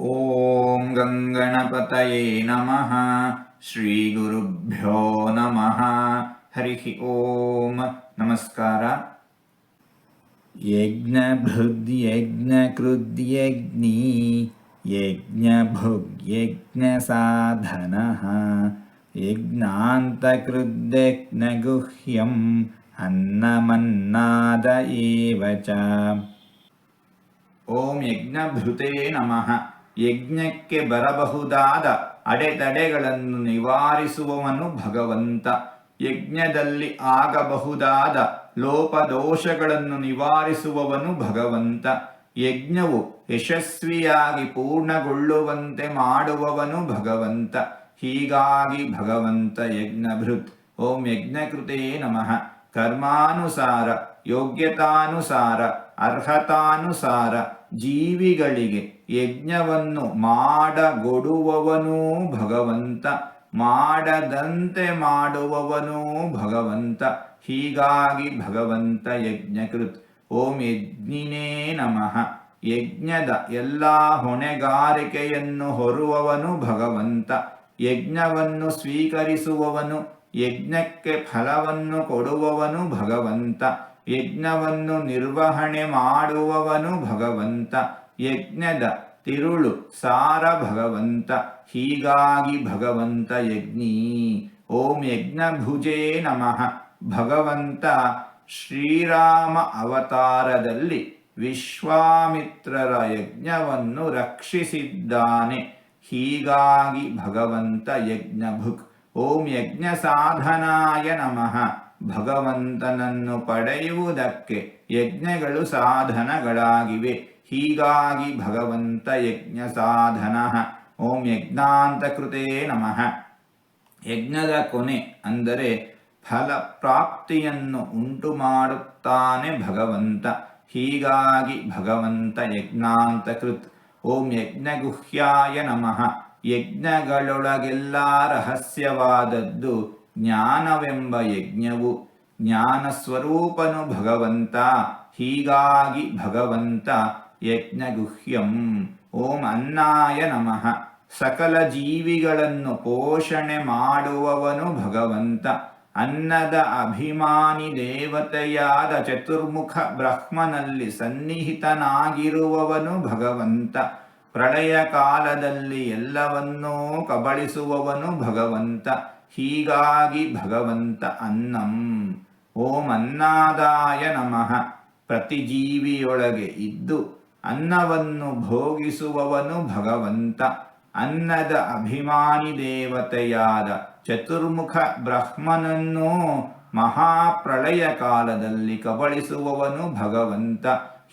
ॐ गङ्गणपतये नमः। श्रीगुरुभ्यो नमः। हरिः ॐ नमस्कार। यज्ञभृद्यज्ञकृद्यज्ञी यज्ञभुग्यज्ञसाधनः यज्ञान्तकृद्यज्ञगुह्यम् अन्नमन्नाद एव च। ॐ यज्ञभृते नमः। ಯಜ್ಞಕ್ಕೆ ಬರಬಹುದಾದ ಅಡೆತಡೆಗಳನ್ನು ನಿವಾರಿಸುವವನು ಭಗವಂತ. ಯಜ್ಞದಲ್ಲಿ ಆಗಬಹುದಾದ ಲೋಪದೋಷಗಳನ್ನು ನಿವಾರಿಸುವವನು ಭಗವಂತ. ಯಜ್ಞವು ಯಶಸ್ವಿಯಾಗಿ ಪೂರ್ಣಗೊಳ್ಳುವಂತೆ ಮಾಡುವವನು ಭಗವಂತ. ಹೀಗಾಗಿ ಭಗವಂತ ಯಜ್ಞಭೃತ್. ಓಂ ಯಜ್ಞಕೃತೇ ನಮಃ. ಕರ್ಮಾನುಸಾರ, ಯೋಗ್ಯತಾನುಸಾರ, ಅರ್ಹತಾನುಸಾರ ಜೀವಿಗಳಿಗೆ ಯಜ್ಞವನ್ನು ಮಾಡಗೊಡುವವನೂ ಭಗವಂತ, ಮಾಡದಂತೆ ಮಾಡುವವನೂ ಭಗವಂತ. ಹೀಗಾಗಿ ಭಗವಂತ ಯಜ್ಞಕೃತ್. ಓಂ ಯಜ್ಞಿನೇ ನಮಃ. ಯಜ್ಞದ ಎಲ್ಲ ಹೊಣೆಗಾರಿಕೆಯನ್ನು ಹೊರುವವನು ಭಗವಂತ. ಯಜ್ಞವನ್ನು ಸ್ವೀಕರಿಸುವವನು ಯಜ್ಞಕ್ಕೆ ಫಲವನ್ನು ಕೊಡುವವನು ಭಗವಂತ, ಯಜ್ಞವನ್ನು ನಿರ್ವಹಣೆ ಮಾಡುವವನು ಭಗವಂತ, ಯಜ್ಞದ ತಿರುಳು ಸಾರ ಭಗವಂತ, ಹೀಗಾಗಿ ಭಗವಂತ ಯಜ್ಞೀ. ಓಂ ಯಜ್ಞಭುಜೇ ನಮಃ. ಭಗವಂತ ಶ್ರೀರಾಮ ಅವತಾರದಲ್ಲಿ ವಿಶ್ವಾಮಿತ್ರರ ಯಜ್ಞವನ್ನು ರಕ್ಷಿಸಿದ್ದಾನೆ. ಹೀಗಾಗಿ ಭಗವಂತ ಯಜ್ಞಭುಕ್. ಓಂ ಯಜ್ಞ ಸಾಧನಾಯ ನಮಃ. ಭಗವಂತನನ್ನು ಪಡೆಯುವುದಕ್ಕೆ ಯಜ್ಞಗಳು ಸಾಧನಗಳಾಗಿವೆ. ಹೀಗಾಗಿ ಭಗವಂತ ಯಜ್ಞ ಸಾಧನ ಓಂ ಯಜ್ಞಾಂತಕೃತೇ ನಮಃ. ಯಜ್ಞದ ಕೊನೆ ಅಂದರೆ ಫಲಪ್ರಾಪ್ತಿಯನ್ನು ಉಂಟು ಮಾಡುತ್ತಾನೆ ಭಗವಂತ. ಹೀಗಾಗಿ ಭಗವಂತ ಯಜ್ಞಾಂತಕೃತ್. ಓಂ ಯಜ್ಞಗುಹ್ಯಾಯ ನಮಃ. ಯಜ್ಞಗಳೊಳಗೆಲ್ಲ ರಹಸ್ಯವಾದದ್ದು ಜ್ಞಾನವೆಂಬ ಯಜ್ಞವು ಜ್ಞಾನ ಸ್ವರೂಪನು ಭಗವಂತ, ಹೀಗಾಗಿ ಭಗವಂತ ಯಜ್ಞಗುಹ್ಯಂ. ಓಂ ಅನ್ನಾಯ ನಮಃ. ಸಕಲ ಜೀವಿಗಳನ್ನು ಪೋಷಣೆ ಮಾಡುವವನು ಭಗವಂತ. ಅನ್ನದ ಅಭಿಮಾನಿ ದೇವತೆಯಾದ ಚತುರ್ಮುಖ ಬ್ರಹ್ಮನಲ್ಲಿ ಸನ್ನಿಹಿತನಾಗಿರುವವನು ಭಗವಂತ. ಪ್ರಳಯ ಕಾಲದಲ್ಲಿ ಎಲ್ಲವನ್ನೂ ಕಬಳಿಸುವವನು ಭಗವಂತ. ಹೀಗಾಗಿ ಭಗವಂತ ಅನ್ನಂ. ಓಂ ಅನ್ನಾದಾಯ ನಮಃ. ಪ್ರತಿಜೀವಿಯೊಳಗೆ ಇದ್ದು ಅನ್ನವನ್ನು ಭೋಗಿಸುವವನು ಭಗವಂತ. ಅನ್ನದ ಅಭಿಮಾನಿ ದೇವತೆಯಾದ ಚತುರ್ಮುಖ ಬ್ರಹ್ಮನನ್ನು ಮಹಾಪ್ರಳಯ ಕಾಲದಲ್ಲಿ ಕಬಳಿಸುವವನು ಭಗವಂತ.